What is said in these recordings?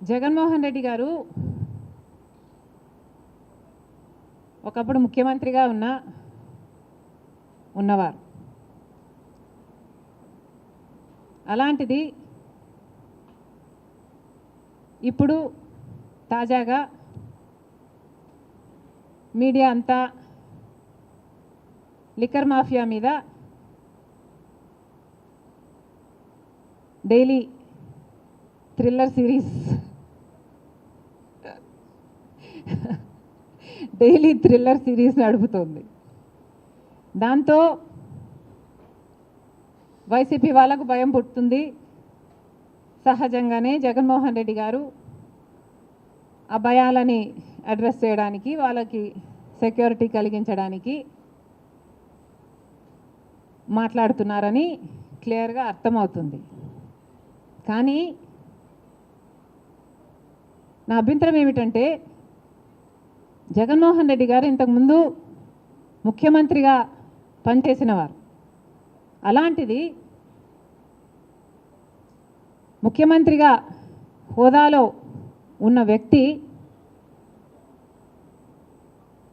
జగన్మోహన్ రెడ్డి గారు ఒకప్పుడు ముఖ్యమంత్రిగా ఉన్న ఉన్నవారు. అలాంటిది ఇప్పుడు తాజాగా మీడియా అంతా లిక్కర్ మాఫియా మీద daily thriller series daily thriller series నడుపుతోంది. దాంతో వైసీపీ వాళ్ళకు భయం పుట్టుతుంది సహజంగానే జగన్మోహన్ రెడ్డి గారు ఆ భయాలని అడ్రస్ చేయడానికి వాళ్ళకి సెక్యూరిటీ కలిగించడానికి మాట్లాడుతున్నారని క్లియర్గా అర్థమవుతుంది. కానీ నా అభ్యంతరం ఏమిటంటే జగన్మోహన్ రెడ్డి గారు ఇంతకుముందు ముఖ్యమంత్రిగా పనిచేసిన వారు అలాంటిది ముఖ్యమంత్రిగా హోదాలో ఉన్న వ్యక్తి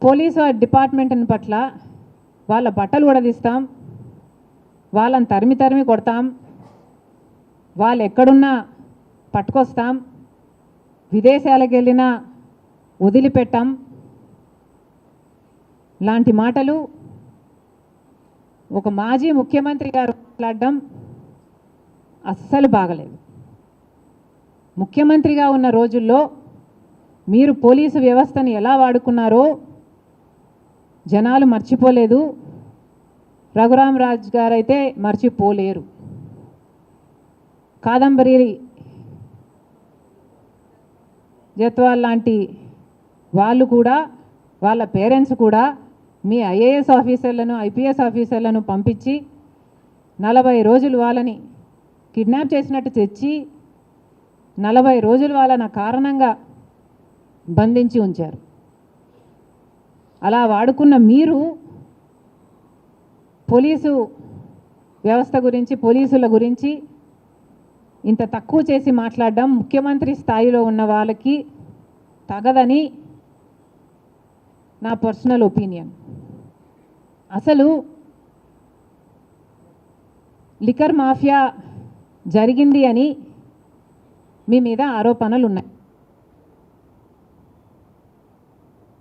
పోలీసు డిపార్ట్మెంట్ పట్ల వాళ్ళ బట్టలు ఉడదీస్తాం వాళ్ళని తరిమి తరిమి కొడతాం వాళ్ళు ఎక్కడున్నా పట్టుకొస్తాం విదేశాలకు వెళ్ళినా వదిలిపెట్టాం లాంటి మాటలు ఒక మాజీ ముఖ్యమంత్రి గారు మాట్లాడడం అస్సలు బాగలేదు. ముఖ్యమంత్రిగా ఉన్న రోజుల్లో మీరు పోలీసు వ్యవస్థను ఎలా వాడుకున్నారో జనాలు మర్చిపోలేదు. రఘురామరాజ్ గారైతే మర్చిపోలేరు. కాదంబరి జత్వాల్ లాంటి వాళ్ళు కూడా వాళ్ళ పేరెంట్స్ కూడా మీ ఐఏఎస్ ఆఫీసర్లను ఐపీఎస్ ఆఫీసర్లను పంపించి నలభై రోజులు వాళ్ళని కిడ్నాప్ చేసినట్టు తెచ్చి నలభై రోజులు వాళ్ళని కారణంగా బంధించి ఉంచారు. అలా వాడుకున్న మీరు పోలీసు వ్యవస్థ గురించి పోలీసుల గురించి ఇంత తక్కువ చేసి మాట్లాడడం ముఖ్యమంత్రి స్థాయిలో ఉన్న వాళ్ళకి తగదని నా పర్సనల్ ఒపీనియన్. అసలు లికర్ మాఫియా జరిగింది అని మీ మీద ఆరోపణలు ఉన్నాయి.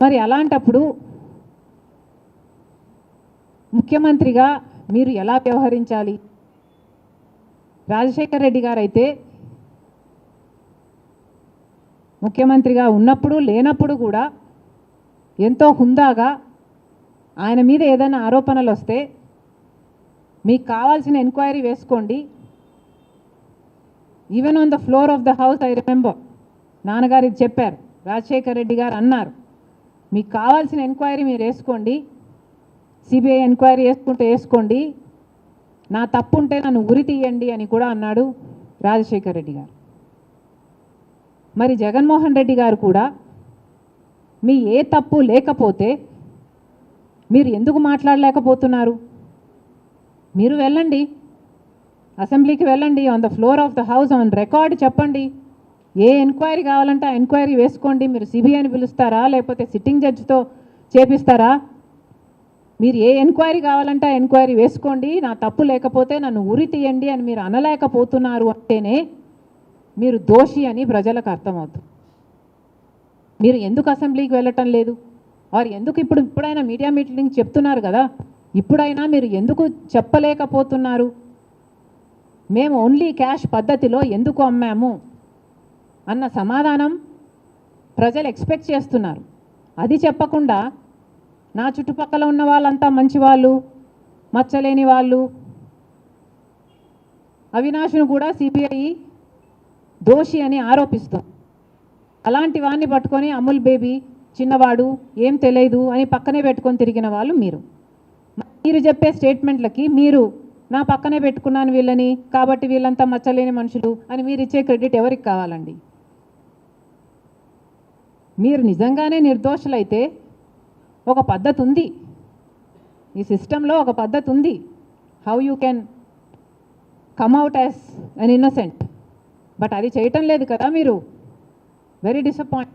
మరి అలాంటప్పుడు ముఖ్యమంత్రిగా మీరు ఎలా వ్యవహరించాలి? రాజశేఖర్ రెడ్డి గారైతే ముఖ్యమంత్రిగా ఉన్నప్పుడు లేనప్పుడు కూడా ఎంతో హుందాగా ఆయన మీద ఏదైనా ఆరోపణలు వస్తే మీకు కావాల్సిన ఎంక్వైరీ వేసుకోండి. Even on the floor of the house I remember నాన్నగారు ఇది చెప్పారు. రాజశేఖర్ రెడ్డి గారు అన్నారు మీకు కావాల్సిన ఎంక్వైరీ మీరు వేసుకోండి. సిబిఐ ఎంక్వైరీ వేసుకుంటే వేసుకోండి. నా తప్పు ఉంటే నన్ను ఉరి తీయండి అని కూడా అన్నాడు రాజశేఖర్ రెడ్డి గారు. మరి జగన్మోహన్ రెడ్డి గారు కూడా మీ ఏ తప్పు లేకపోతే మీరు ఎందుకు మాట్లాడలేకపోతున్నారు? మీరు వెళ్ళండి. అసెంబ్లీకి వెళ్ళండి. On the floor of the house on record చెప్పండి. ఏ ఎంక్వైరీ కావాలంటే ఆ ఎంక్వైరీ వేసుకోండి. మీరు సిబిఐని పిలుస్తారా? లేకపోతే సిట్టింగ్ జడ్జితో చేపిస్తారా? మీరు ఏ ఎంక్వైరీ కావాలంటే ఆ ఎంక్వైరీ వేసుకోండి. నా తప్పు లేకపోతే నన్ను ఉరి తీయండి అని మీరు అనలేకపోతున్నారు అంటేనే మీరు దోషి అని ప్రజలకు అర్థమవుతుంది. మీరు ఎందుకు అసెంబ్లీకి వెళ్ళటం లేదు? వారు ఎందుకు ఇప్పుడు ఇప్పుడైనా మీడియా మీటింగ్ చెప్తున్నారు కదా? ఇప్పుడైనా మీరు ఎందుకు చెప్పలేకపోతున్నారు? మేము ఓన్లీ క్యాష్ పద్ధతిలో ఎందుకు అమ్మాము? అన్న సమాధానం ప్రజలు ఎక్స్పెక్ట్ చేస్తున్నారు. అది చెప్పకుండా నా చుట్టుపక్కల ఉన్న వాళ్ళంతా మంచివాళ్ళు మచ్చలేని వాళ్ళు అవినాష్ను కూడా సిబిఐ దోషి అని ఆరోపిస్తుంది. అలాంటి వాడిని పట్టుకొని అమూల్ బేబీ చిన్నవాడు ఏం తెలియదు అని పక్కనే పెట్టుకొని తిరిగిన వాళ్ళు మీరు. మీరు చెప్పే స్టేట్మెంట్లకి మీరు నా పక్కనే పెట్టుకున్నాను వీళ్ళని కాబట్టి వీళ్ళంతా మచ్చలేని మనుషులు అని మీరు ఇచ్చే క్రెడిట్ ఎవరికి కావాలండి? మీరు నిజంగానే నిర్దోషులైతే ఒక పద్ధతి ఉంది. ఈ సిస్టంలో ఒక పద్ధతి ఉంది. How you can come out as an innocent but అది చేయటం లేదు కదా మీరు. Very disappoint